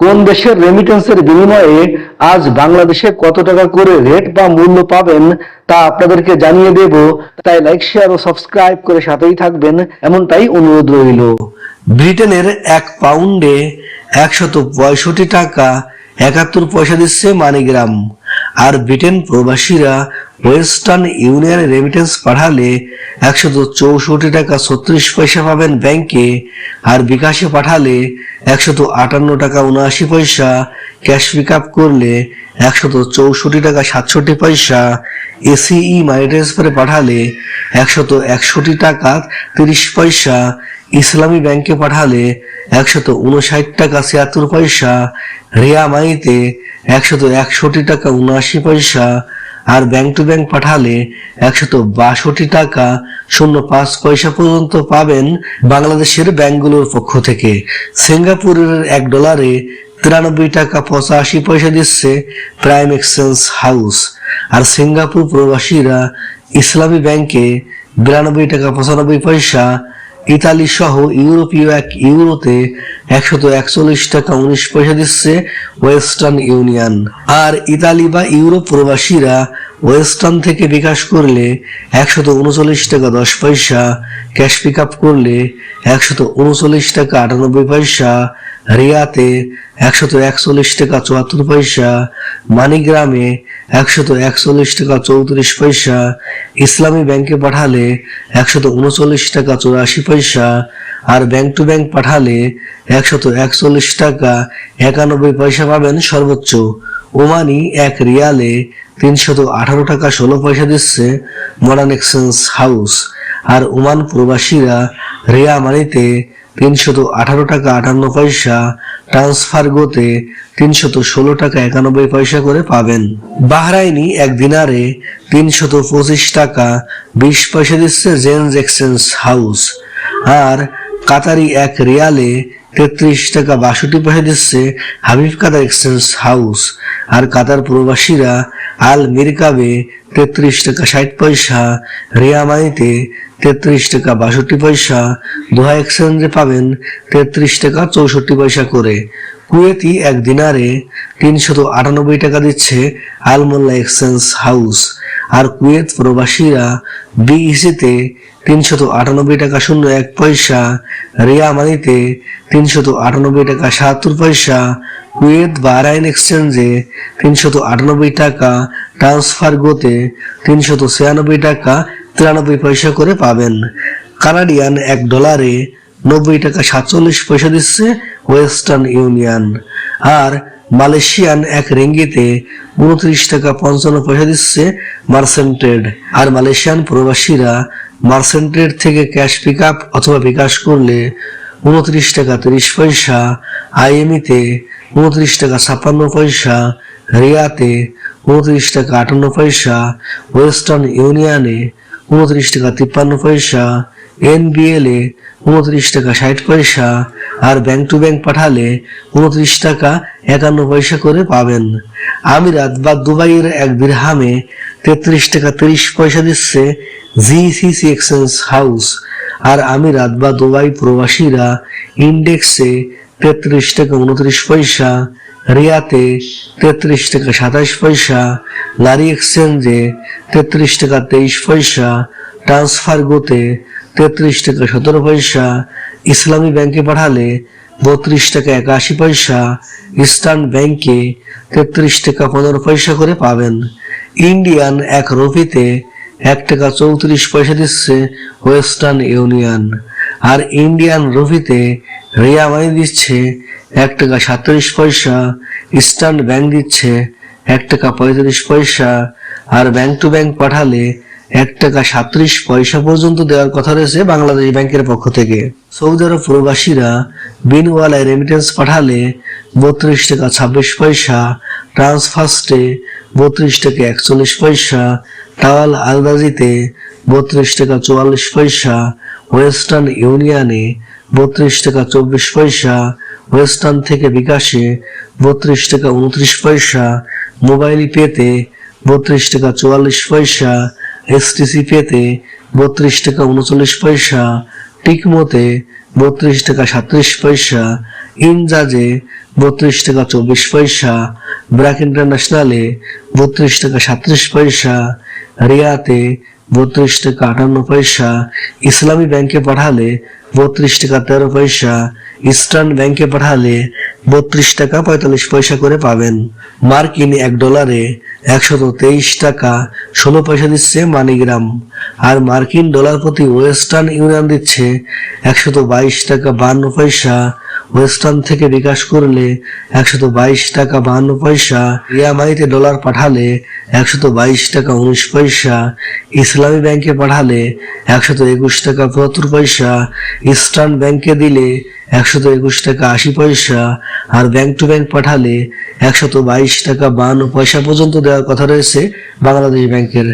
কোন দেশের রেমিটেন্সের বিনিময়ে আজ বাংলাদেশে কত টাকা করে রেট বা মূল্য পাবেন তা আপনাদেরকে জানিয়ে দেব। তাই লাইক শেয়ার ও সাবস্ক্রাইব করে সাথেই থাকবেন। এমনটাই অনুরোধ রইল। ব্রিটেনের এক পাউন্ডে একশত পঁয়ষট্টি টাকা একাত্তর পয়সা দিচ্ছে মানিগ্রাম। আর ব্রিটেন প্রবাসীরা ওয়েস্টার্ন ইউনিয়ন রেমিটেন্স পাঠালে একশত চৌষট্টি টাকা ছত্রিশ পয়সা পাবেন ব্যাংকে আর বিকাশে পাঠালে একশত আটান্ন টাকা উনআশি পয়সা ক্যাশ পিক আপ করলে একশত চৌষট্টি টাকা সাতষট্টি পয়সা এসিই মানি ট্রান্সফারে পাঠালে একশত একষট্টি টাকা তিরিশ পয়সা, ইসলামী ব্যাংকে পাঠালে একশত উনষাট টাকা ছিয়াত্তর পয়সা, রিয়া মাইতে একশত একষট্টি টাকা উনআশি পয়সা আর ব্যাংক টু ব্যাংক পাঠালে একশত বাষট্টি টাকা শূন্য পাঁচ পয়সা পর্যন্ত পাবেন বাংলাদেশের ব্যাংকগুলোর পক্ষ থেকে। সিঙ্গাপুরের এক ডলারে তিরানব্বই টাকা পঁচাশি পয়সা দিচ্ছে প্রাইম এক্সচেঞ্জ হাউস আর সিঙ্গাপুর প্রবাসীরা ইসলামী ব্যাংকে বিরানব্বই টাকা পঁচানব্বই পয়সা ইতালি সহ ইউরোপীয় এক ইউরোতে একশত একচল্লিশ টাকা উনিশ পয়সা দিচ্ছে ওয়েস্টার্ন ইউনিয়ন। আর ইতালি বা ইউরোপ প্রবাসীরা ওয়েস্টার্ন থেকে বিকাশ করলে একশত উনচল্লিশ টাকা দশ পয়সা, ক্যাশ পিক আপ করলে একশত উনচল্লিশ টাকা আটানব্বই পয়সা, রিয়াতে একশত একচল্লিশ টাকা চুয়াত্তর পয়সা, মানিগ্রামে একশত একচল্লিশ টাকা চৌত্রিশ পয়সা, ইসলামী ব্যাংকে পাঠালে একশত উনচল্লিশ টাকা চৌরাশি পয়সা আর ব্যাংক টু ব্যাংক পাঠালে একশত একচল্লিশ টাকা একানব্বই পয়সা পাবেন সর্বোচ্চ। ওমানি এক রিয়ালে তিনশত আঠারো টাকা ষোলো পয়সা দিচ্ছে মডার্ন এক্সচেঞ্জ হাউস। আর ওমান প্রবাসীরা রিয়া মানিতে তিনশত আঠারো টাকা আটান্ন পয়সা, ট্রান্সফার গোতে তিনশত ষোলো টাকা একানব্বই পয়সা করে পাবেন। বাহরাইনি এক দিনারে তিনশত পঁচিশ টাকা বিশ পয়সা দিচ্ছে জেন্স এক্সচেঞ্জ হাউস। আর কাতারি এক রিয়ালে তেত্রিশ টাকা বাষট্টি পয়সা দিচ্ছে হাবিব কাতার এক্সচেঞ্জ হাউস। আর কাতার প্রবাসীরা আল মিরকাবে তেত্রিশ টাকা ষাট পয়সা রিয়ামাইতে তেত্রিশ টাকা বাষট্টি পয়সা, দোহা এক্সচেঞ্জে পাবেন তেত্রিশ টাকা চৌষট্টি পয়সা করে। কুয়েতি এক দিনারে তিনশত আটানব্বই টাকা দিচ্ছে আলমোল্লা এক্সচেঞ্জ হাউস। আর কুয়েত প্রবাসীরা বিইসিতে তিনশত আটানব্বই টাকা শূন্য এক পয়সা, রিয়া মানিতে তিনশত আটানব্বই টাকা সাতাত্তর পয়সা, কুয়েত বাহরাইন এক্সচেঞ্জে তিনশত আটানব্বই টাকা, ট্রান্সফার গোতে তিনশত ছিয়ানব্বই টাকা তিরানব্বই পয়সা করে পাবেন। কানাডিয়ান এক ডলারে নব্বই টাকা সাতচল্লিশ পয়সা দিচ্ছে ওয়েস্টার্ন ইউনিয়ন। আর মালয়েশিয়ান এক রেঙ্গিতে উনত্রিশ টাকা পঞ্চান্ন পয়সা দিচ্ছে মার্সেন্টেড। আর মালয়েশিয়ান প্রবাসীরা মার্সেন্টেড থেকে ক্যাশ পিক আপ অথবা বিকাশ করলে উনত্রিশ টাকা তিরিশ পয়সা, আইএমইতে উনত্রিশ টাকা ছাপ্পান্ন পয়সা, রিয়াতে উনত্রিশ টাকা আটান্ন পয়সা, ওয়েস্টার্ন ইউনিয়নে উনত্রিশ টাকা তিপ্পান্ন পয়সা এনবিএল এ উনত্রিশ টাকা ষাট পয়সা আর ব্যাংক টু ব্যাংক পাঠালে উনত্রিশ টাকা একান্ন পয়সা করে পাবেন। আমিরাত বা দুবাইয়ের এক বিরহামে তেত্রিশ টাকা তিরিশ পয়সা দিচ্ছে জিসিসি এক্সচেঞ্জ হাউস আর আমিরাত বা দুবাই প্রবাসীরা ইন্ডেক্সে তেত্রিশ টাকা উনত্রিশ পয়সা, রিয়াতে তেত্রিশ টাকা সাতাশ পয়সা লারি এক্সচেঞ্জে তেত্রিশ টাকা তেইশ পয়সা, ট্রান্সফার গোতে তেত্রিশ টাকা সতেরো পয়সা, ইসলামী ব্যাংকে পাঠালে বত্রিশ টাকা একাশি পয়সা, ইস্টার্ন ব্যাংকে তেত্রিশ টাকা পনেরো পয়সা করে পাবেন। ইন্ডিয়ান এক রুপিতে এক টাকা চৌত্রিশ পয়সা দিচ্ছে ওয়েস্টার্ন ইউনিয়ন। আর ইন্ডিয়ান রুপিতে রিয়া মানি দিচ্ছে এক টাকা সাতত্রিশ পয়সা ইস্টার্ন ব্যাংক দিচ্ছে এক টাকা পঁয়ত্রিশ পয়সা, আর ব্যাংক টু ব্যাংক পাঠালে এক টাকা সাতত্রিশ পয়সা পর্যন্ত দেওয়ার কথা রয়েছে বাংলাদেশ ব্যাংকের পক্ষ থেকে। সৌদি আরব প্রবাসীরা বিনওয়ালায় রেমিটেন্স পাঠালে বত্রিশ টাকা ছাব্বিশ পয়সা ট্রান্সফার্স্টে বত্রিশ টাকা একচল্লিশ পয়সা টাওয়াল আলদাজিতে বত্রিশ টাকা চুয়াল্লিশ পয়সা ওয়েস্টার্ন ইউনিয়নে বত্রিশ টাকা চব্বিশ পয়সা ওয়েস্টার্ন থেকে বিকাশে বত্রিশ টাকা উনত্রিশ পয়সা, মোবাইল পেতে বত্রিশ টাকা চুয়াল্লিশ পয়সা এসটিসি পেতে বত্রিশ টাকা উনচল্লিশ পয়সা, টিকমোতে বত্রিশ টাকা সাত্রিশ পয়সা, ইনজাজে বত্রিশ টাকা চব্বিশ পয়সা, ব্র্যাক ইন্টারন্যাশনালে বত্রিশ টাকা সাত্রিশ পয়সা রিয়াতে বত্রিশ টাকা আটান্ন পয়সা, ইসলামী ব্যাংকে পাঠালে বত্রিশ টাকা তেরো পয়সা, ইস্টার্ন ব্যাংকে পাঠালে বত্রিশ টাকা পঁয়তাল্লিশ পয়সা করে পাবেন। মার্কিন এক ডলারে একশত তেইশ টাকা ষোলো পয়সা দিচ্ছে মানিগ্রাম। আর মার্কিন ডলার প্রতি ওয়েস্টার্ন ইউনিয়ন দিচ্ছে একশত বাইশ টাকা বান্ন পয়সা ওয়েস্টার্ন থেকে বিকাশ করলে একশত বাইশ টাকা বাহান্ন পয়সা ইয়ামাইতে ডলার পাঠালে একশত বাইশ টাকা উনিশ পয়সা, ইসলামী ব্যাংকে পাঠালে একশত একুশ টাকা পঁচাত্তর পয়সা, ইস্টার্ন ব্যাংকে দিলে একশত একুশ টাকা আশি পয়সা, আর ব্যাংক টু ব্যাংক পাঠালে একশত বাইশ টাকা বাহান্ন পয়সা পর্যন্ত দেওয়ার কথা রয়েছে বাংলাদেশ ব্যাংকের।